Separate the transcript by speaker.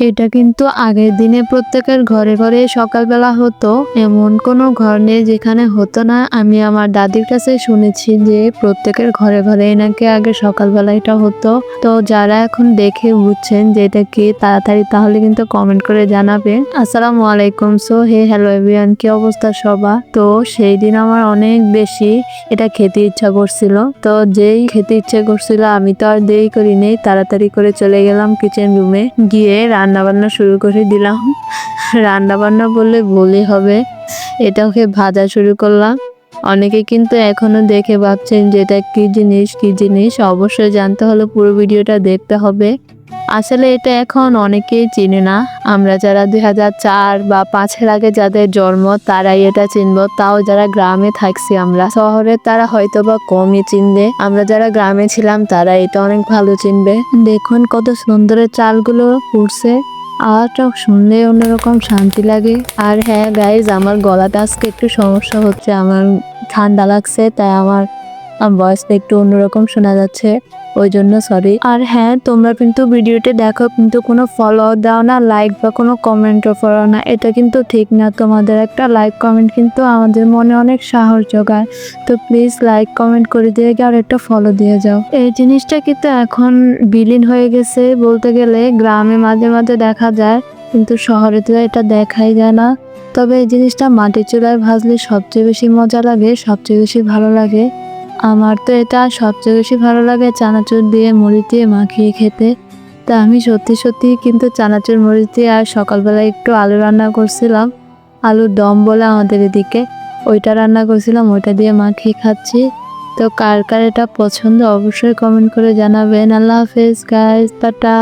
Speaker 1: এটা কিন্তু আগের দিনে প্রত্যেকের ঘরে ঘরে সকালবেলা হতো। এমন কোনো ঘর নেই যেখানে হতো না। আমি আমার দাদির কাছে শুনেছি যে প্রত্যেকের ঘরে ঘরে নাকি আগে সকালবেলা এটা হতো। তো যারা এখন দেখে বুঝছেন যে এটা কি, তাড়াতাড়ি তাহলে কিন্তু কমেন্ট করে জানাবে। আসসালামু আলাইকুম। সো, হে হ্যালো এভিয়ান কি অবস্থা সবার? তো সেই দিন আমার অনেক বেশি এটা খেতে ইচ্ছা করছিল। তো যেই খেতে ইচ্ছা করছিল আমি তো আর দেরি করি নেই তাড়াতাড়ি করে চলে গেলাম কিচেন রুমে গিয়ে রান্না বান্না শুরু করে দিলাম। রান্নাবান্না বললে ভুলই হবে এটাকে ভাজা শুরু করলাম। অনেকে কিন্তু এখনও দেখে ভাবছেন যে এটা কি জিনিস কি জিনিস? অবশ্যই জানতে হলে পুরো ভিডিওটা দেখতে হবে। আসলে এটা এখন অনেকেই চিনে না। আমরা যারা দুই হাজার চার বা পাঁচের আগে যাদের জন্ম, তারাই এটা চিনব। তাও যারা গ্রামে থাকছি আমরা। শহরে তারা হয়তো বা কমই চিনবে। আমরা যারা গ্রামে ছিলাম, তারা এটা অনেক ভালো চিনবে। দেখুন কত সুন্দরের চালগুলো উঠছে আওয়াজটা শুনলে অন্যরকম শান্তি লাগে। আর হ্যাঁ গাইজ আমার গলাটা আজকে একটু সমস্যা হচ্ছে। আমার ঠান্ডা লাগছে, তাই আমার ভয়েসটা একটু অন্যরকম শোনা যাচ্ছে ওই জন্য সরি আর হ্যাঁ তোমরা কিন্তু ভিডিওটি দেখো, কিন্তু কোনো ফলো দাও না লাইক বা কোনো কমেন্টও করো না। এটা কিন্তু ঠিক না, তোমাদের একটা লাইক কমেন্ট কিন্তু আমাদের মনে অনেক সাহস যোগায় তো প্লিজ লাইক কমেন্ট করে দিয়ে আর একটা ফলো দিয়ে যাও। এই জিনিসটা কিন্তু এখন বিলীন হয়ে গেছে, বলতে গেলে গ্রামে মাঝে মাঝে দেখা যায়, কিন্তু শহরে তো এটা দেখাই যায় না। তবে এই জিনিসটা মাটির চুলায় ভাজলে সবচেয়ে বেশি মজা লাগে, সবচেয়ে বেশি ভালো লাগে। আমার তো এটা সবচেয়ে বেশি ভালো লাগে চানাচুর দিয়ে মুড়ি দিয়ে মাখিয়ে খেতে। তা আমি সত্যি সত্যি কিন্তু চানাচুর মুড়ি দিয়ে আর সকালবেলা একটু আলু রান্না করছিলাম। আলুর দম বলে আমাদের এদিকে। ওইটা রান্না করছিলাম, ওইটা দিয়ে মাখিয়ে খাচ্ছি। তো কার কার এটা পছন্দ অবশ্যই কমেন্ট করে জানাবেন। আল্লাহ হাফেজ গাইজ টাটা।